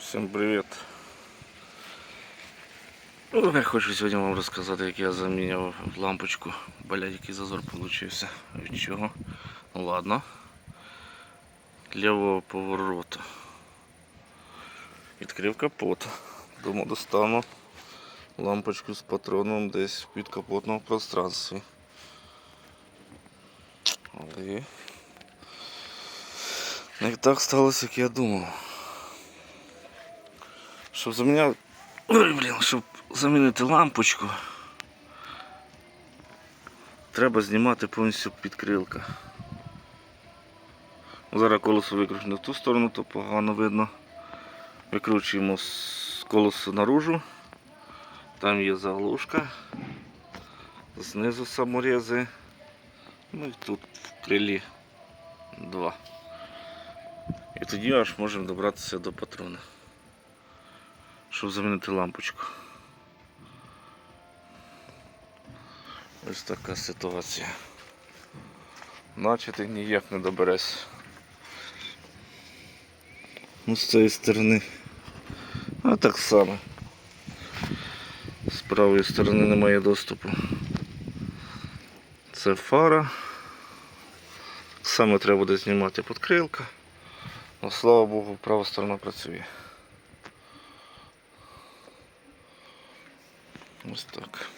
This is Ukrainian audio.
Всім привіт. Ну, Я хочу сьогодні вам розказати, як я заміняв лампочку. Блядь, який зазор получився. Від чого? Ну ладно. Лівого повороту. Відкрив капот. Думаю, достану лампочку з патроном десь в підкапотному пространстві. Але не так сталося, як я думав. Щоб заміняти. Ой, блін, щоб замінити лампочку. Треба знімати повністю підкрилка. Зараз колесо викручено в ту сторону, то погано видно. Викручуємо колесо наружу. Там є заглушка. Знизу саморези. Ну і тут в крилі два. І тоді аж можемо добратися до патрона. Щоб замінити лампочку. Ось така ситуація. Наче ти ніяк не доберешся. Ну, з цієї сторони. А так само. З правої сторони немає доступу. Це фара. Саме треба буде знімати подкрилка. Ну, слава Богу, права сторона працює. Ось так.